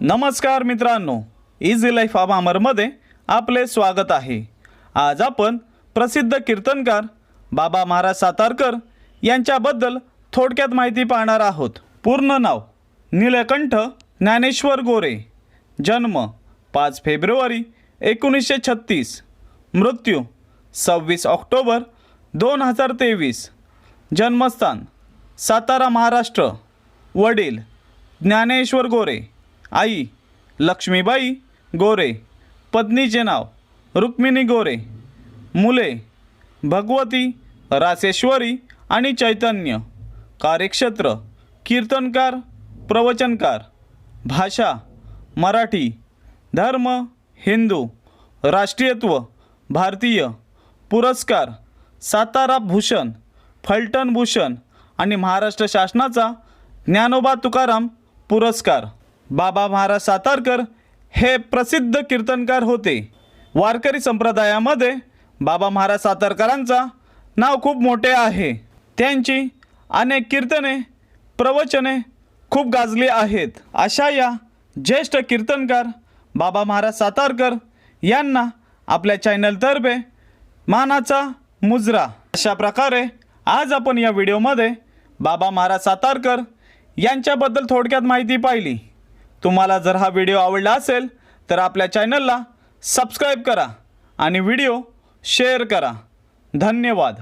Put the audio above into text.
नमस्कार मित्रांनो easy life अमरमध्ये आपले स्वागत आहे. आज आपण प्रसिद्ध कीर्तनकार बाबा महाराज सातारकर यांच्याबद्दल थोडक्यात माहिती पाहणार आहोत. पूर्ण नाव निळकंठ ज्ञानेश्वर गोरे. जन्म पाच फेब्रुवारी एकोणीसशे छत्तीस. मृत्यू सव्वीस ऑक्टोबर दोन हजार तेवीस. जन्मस्थान सातारा महाराष्ट्र. वडील ज्ञानेश्वर गोरे. आई लक्ष्मीबाई गोरे पत्नीचे नाव रुक्मिणी गोरे मुले भगवती रासेश्वरी आणि चैतन्य कार्यक्षेत्र कीर्तनकार प्रवचनकार भाषा मराठी धर्म हिंदू राष्ट्रीयत्व भारतीय पुरस्कार सातारा भूषण फलटण भूषण आणि महाराष्ट्र शासनाचा ज्ञानोबा तुकाराम पुरस्कार. बाबा महाराज सातारकर हे प्रसिद्ध कीर्तनकार होते. वारकरी संप्रदायामध्ये बाबा महाराज सातारकरांचा नाव खूप मोठे आहे. त्यांची अनेक कीर्तने प्रवचने खूप गाजली आहेत. अशा या ज्येष्ठ कीर्तनकार बाबा महाराज सातारकर यांना आपल्या चॅनलतर्फे मानाचा मुजरा. अशा प्रकारे आज आपण या व्हिडिओमध्ये बाबा महाराज सातारकर यांच्याबद्दल थोडक्यात माहिती पाहिली. तुम्हाला जर हा व्हिडिओ आवडला असेल तर आपल्या चॅनलला सबस्क्राईब करा आणि व्हिडिओ शेअर करा. धन्यवाद.